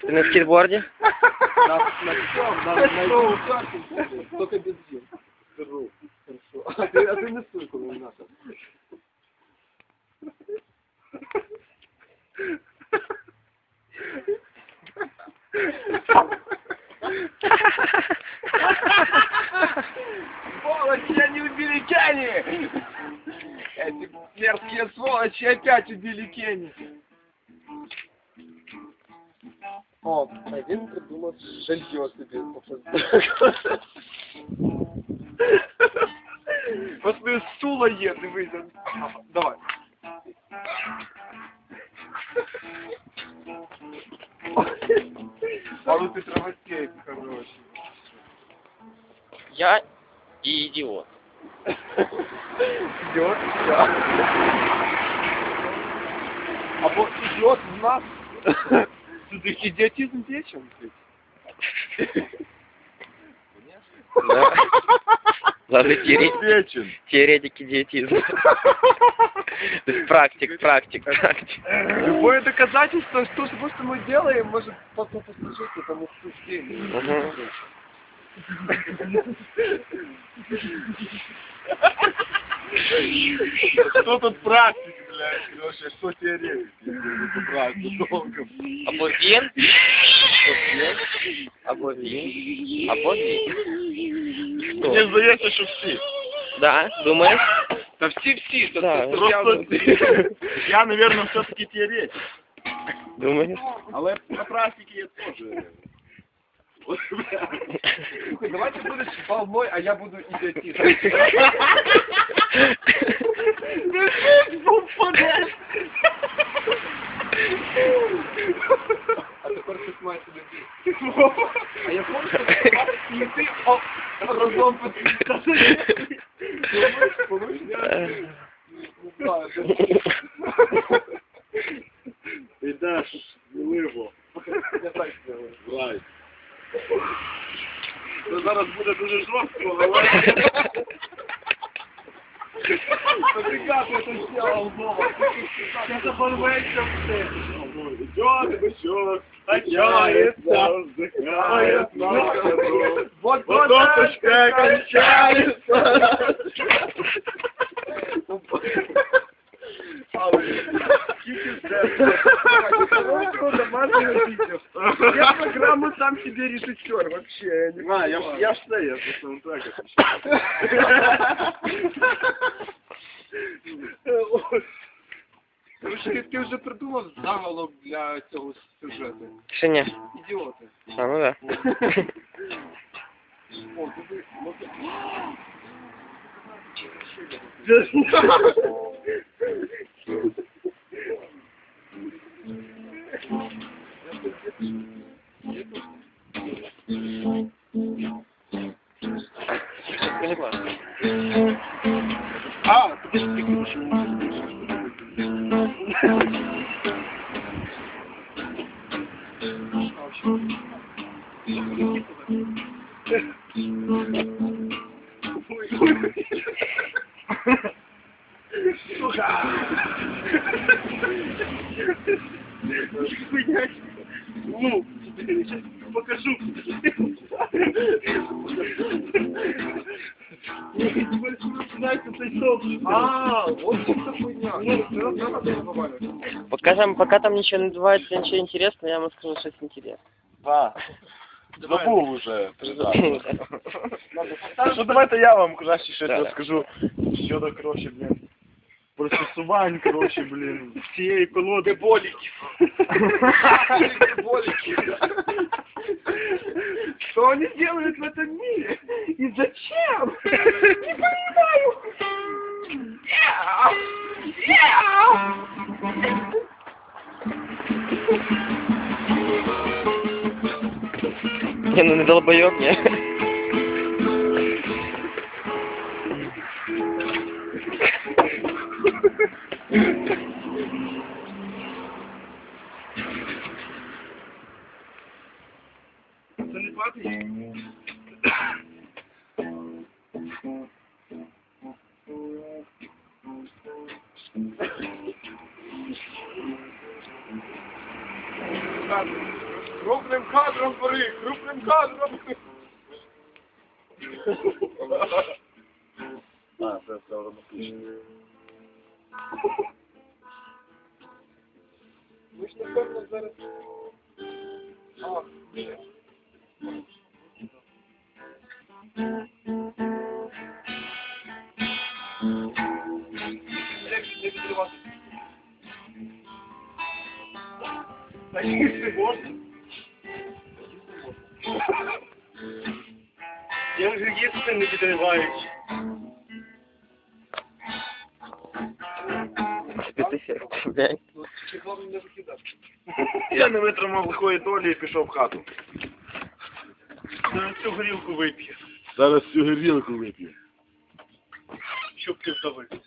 Ты на скейтборде? На, на всем, на, на Только бензин. Хорошо. А ты, а ты не ссылку не надо. Сволочи, они убили Кенни! Эти мерзкие сволочи опять убили Кенни! О, один придумал жилье себе. Посмотри, стула є, дивись. Ага, Давай. А ну ты травостей хороший. Я и идиот. Идет, да. А вот идет в нас. Тут их идиотизм вечен. Да. Даже теоре- Вечен. теоретик идиотизма. То есть практик, практик, практик. Любое доказательство, что, что, что мы делаем, может потом послужить этому суждению. Мгм. Что тут практик, блядь, Леша, что теоретик, если брать долго. Або він, або він, або він. Мне Хто? здається, що всі. Да, думаєш? Та всі-всі, то Да, це просто- я, я, наверное, все-таки теоретик. Думаєш? Але на практике я теж. Слухай, давай ти будеш волной, а я буду идиотизм. А тепер ти маєш собі. А я помню, що і ти о, разом підписали. Помниш, Ти Зараз буде дуже жорстко, але Фабрикат это сделал дома. Это порвется все. идет бычок, качается, вздыхает на ходу. Вот Вот отпуск кончается. Я программу сам себе режиссер вообще. Я не А, я, понимаю. я ж це, я за саундтрек Короче, ти, ти вже придумав заголовок для цього сюжету. Ще ні. Ідіоти. А, ну да. О, диви, може- Скажи класно. А, ти ключ. Ну, покажу. А, вот что за хуйня. Ну, это надо разговаривать. Пока, пока там ничего не называется, ничего интересного, я вам скажу щось інтересне. Да. Забув уже. Що давайте я вам краще щось Да. розкажу щодо, коротше, блін, пристосувань, коротше, блін, цієї колоди боліків. Болики. Что они делают в этом мире? И зачем? Не понимаю. Не, ну не долбоёб, не. Це Крупным кадром бери, крупным кадром. А, це все одно пішли. Ми ж напевно зараз. А, Я вже є не підриваючи. Я не витримав лихої долі і пішов в хату. Зараз цю горілку вип'є. Зараз цю горілку вип'є. Щоб ти вдавився.